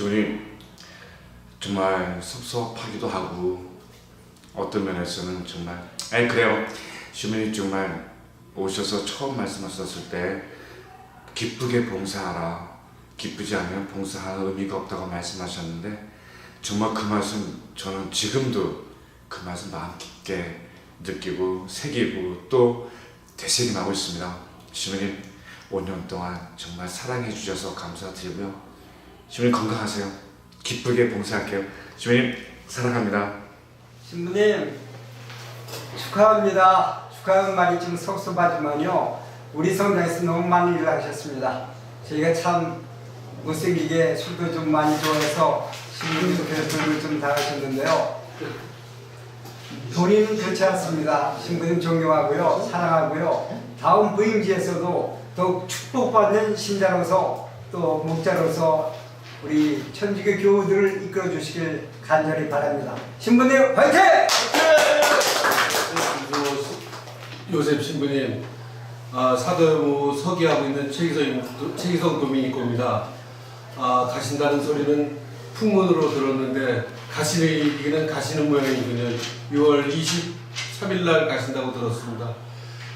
주님 정말 섭섭하기도 하고 어떤 면에서는 정말 아니 그래요. 주님이 정말 오셔서 처음 말씀하셨을 때 기쁘게 봉사하라 기쁘지 않으면 봉사할 의미가 없다고 말씀하셨는데 정말 그 말씀 저는 지금도 그 말씀 마음 깊게 느끼고 새기고 또 되새김하고 있습니다. 주님 5년 동안 정말 사랑해 주셔서 감사드리고요 주님 건강하세요 기쁘게 봉사할게요 주님 사랑합니다 신부님 축하합니다. 축하하는 말이 좀 섭섭하지만요. 우리 성당에서 너무 많은 일을 하셨습니다. 저희가 참 못생기게 술도 좀 많이 좋아해서 신부님도 그래서 돈을 좀 당하셨는데요. 본인은 그렇지 않습니다. 신부님 존경하고요. 사랑하고요. 다음 부임지에서도 더욱 축복받는 신자로서 또 목자로서 우리 천주교 교우들을 이끌어 주시길 간절히 바랍니다. 신부님 화이팅! 요셉 신부님, 아, 사도무 서기하고 있는 최기성, 도미니코입니다. 아, 가신다는 소리는 풍문으로 들었는데 가시는 가시는 모양이군요. 6월 23일 날 가신다고 들었습니다.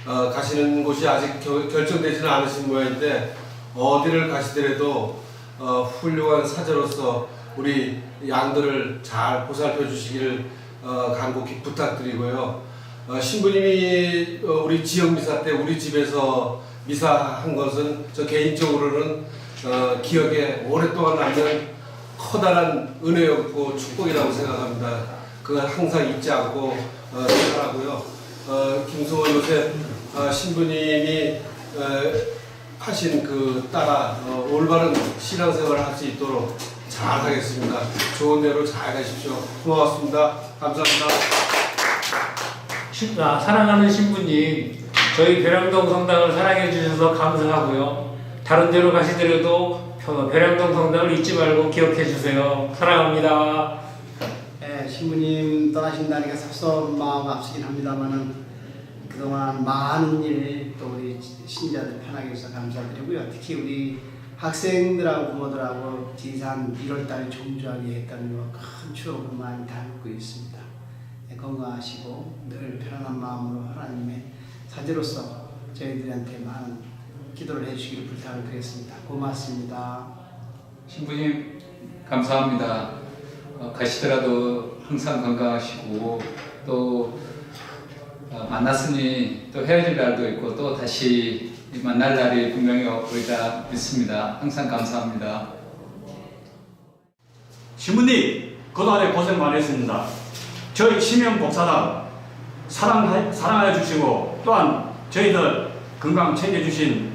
아, 가시는 곳이 아직 겨- 결정되지는 않으신 모양인데 어디를 가시더라도 어, 훌륭한 사제로서 우리 양들을 잘 보살펴 주시기를 어, 간곡히 부탁드리고요. 어, 신부님이 어, 우리 지역 미사 때 우리 집에서 미사한 것은 저 개인적으로는 어, 기억에 오랫동안 남는 커다란 은혜였고 축복이라고 생각합니다. 그걸 항상 잊지 않고 어, 생각하고요. 어, 김승호 요새 어, 신부님이 어, 하신 그 따라 어, 올바른 신앙생활을 할 수 있도록 잘 하겠습니다. 좋은 대로 잘 가십시오. 고맙습니다. 감사합니다. 신- 아, 사랑하는 신부님, 저희 벼량동 성당을 사랑해 주셔서 감사하고요. 다른 데로 가시더라도 벼- 벼량동 성당을 잊지 말고 기억해 주세요. 사랑합니다. 예, 신부님 떠나신다니까 섭섭한 마음 앞서긴 합니다만은 그동안 많은 일 또 우리 신자들 편하게 해주셔서 감사드리고요. 특히 우리 학생들하고 부모들하고 지산 1월달 종주하게 했다는 큰 추억을 많이 담고 있습니다. 예, 건강하시고 늘 편안한 마음으로 하나님의 사제로서 저희들한테 많은 기도를 해주시기를 부탁을 드리겠습니다. 고맙습니다. 신부님 감사합니다. 어, 가시더라도 항상 건강하시고 또 어, 만났으니 또 헤어질 날도 있고 또 다시 만날 날이 분명히 오리라 믿습니다. 항상 감사합니다. 신부님 그동안에 고생 많이 했습니다. 저희 심형 복사단 사랑하, 사랑하여 주시고 또한 저희들 건강 챙겨주신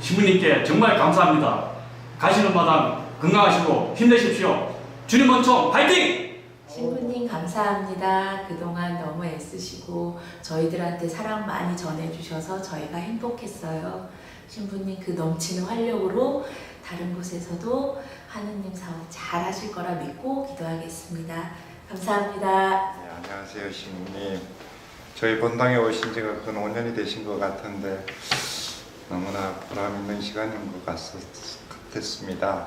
신부님께 정말 감사합니다. 가시는 마당 건강하시고 힘내십시오. 주님 원총 파이팅! 신부님 감사합니다. 그동안 너무 애쓰시고 저희들한테 사랑 많이 전해주셔서 저희가 행복했어요. 신부님 그 넘치는 활력으로 다른 곳에서도 하느님 사업 잘 하실 거라 믿고 기도하겠습니다. 감사합니다. 네, 안녕하세요, 신부님. 저희 본당에 오신 지가 근 5년이 되신 것 같은데 너무나 보람 있는 시간인 것 같, 같았습니다.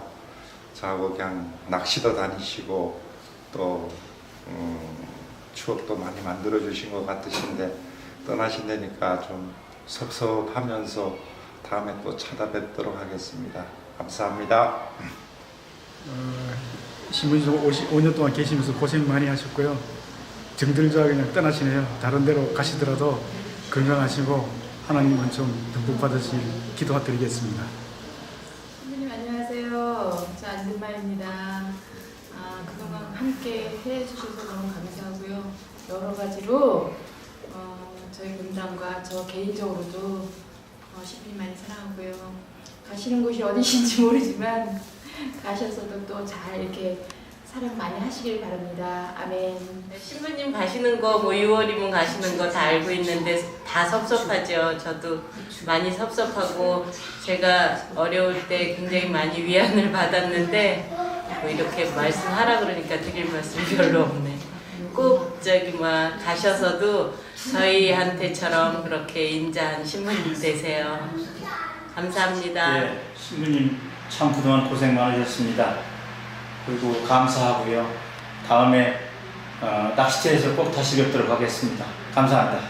저하고 그냥 낚시도 다니시고 또 음, 추억도 많이 만들어 주신 것 같으신데 떠나신다니까 좀 섭섭하면서 다음에 또 찾아뵙도록 하겠습니다. 감사합니다. 신부님 5년 동안 계시면서 고생 많이 하셨고요. 정들자 그냥 떠나시네요. 다른 데로 가시더라도 건강하시고 하나님은 좀 듬뿍 받으실 기도 드리겠습니다. 선생님 안녕하세요. 저 안진마입니다. 함께 해주셔서 너무 감사하고요. 여러 가지로 어, 저희 분당과 저 개인적으로도 어, 신부님 많이 사랑하고요. 가시는 곳이 어디신지 모르지만 가셔서도 또 잘 이렇게 사랑 많이 하시길 바랍니다. 아멘. 신부님 가시는 거 뭐 6월이면 가시는 거 다 알고 있는데 다 섭섭하죠. 저도 많이 섭섭하고 제가 어려울 때 굉장히 많이 위안을 받았는데 뭐 이렇게 말씀하라 그러니까 드릴 말씀이 별로 없네. 꼭 저기 막 가셔서도 저희한테처럼 그렇게 인자한 신부님 되세요. 감사합니다. 예, 신부님 참 그동안 고생 많으셨습니다. 그리고 감사하고요. 다음에 어, 낚시터에서 꼭 다시 뵙도록 하겠습니다. 감사합니다.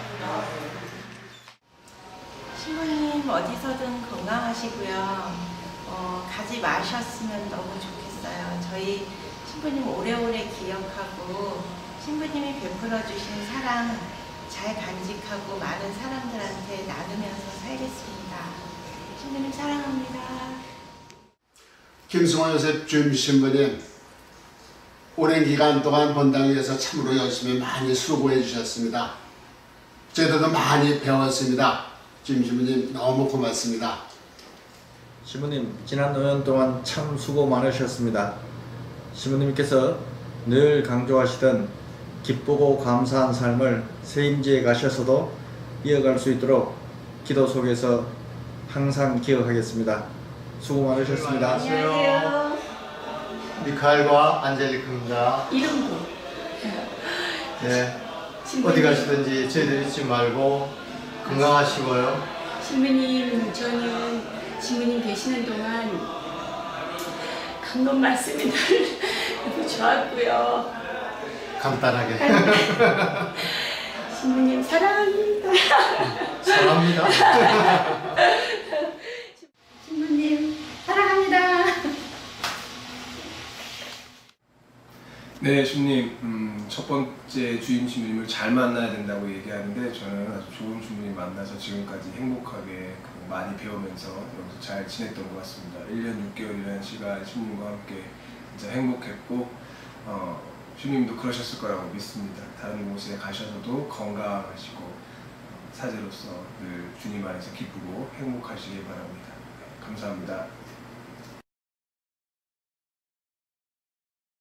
신부님 어디서든 건강하시고요. 어, 가지 마셨으면 너무 좋겠어요. 저희 신부님 오래오래 기억하고 신부님이 베풀어 주신 사랑 잘 간직하고 많은 사람들한테 나누면서 살겠습니다. 신부님 사랑합니다. 김승환 요셉 주임 신부님 오랜 기간 동안 본당을 위해서 참으로 열심히 많이 수고해 주셨습니다. 저희들도 많이 배웠습니다. 주임 신부님 너무 고맙습니다. 신부님 지난 5년 동안 참 수고 많으셨습니다. 신부님께서 늘 강조하시던 기쁘고 감사한 삶을 세임지에 가셔서도 이어갈 수 있도록 기도 속에서 항상 기억하겠습니다. 수고 많으셨습니다. 안녕하세요. 미카엘과 안젤리카입니다. 이름도 네. 어디 가시든지 저희들 잊지 말고 건강하시고요. 신부님 저는 신부님 계시는 동안 강론 말씀이 늘 너무 좋았고요. 간단하게 신부님 사랑합니다. 사랑합니다. 신부님 사랑합니다. 네, 주님, 음, 첫 번째 주임 주님을 잘 만나야 된다고 얘기하는데 저는 아주 좋은 주님 만나서 지금까지 행복하게 그 많이 배우면서 여기서 잘 지냈던 것 같습니다. 1년 6개월이라는 시간 주님과 함께 진짜 행복했고 어, 주님도 그러셨을 거라고 믿습니다. 다른 곳에 가셔서도 건강하시고 어, 사제로서 늘 주님 안에서 기쁘고 행복하시길 바랍니다. 네, 감사합니다.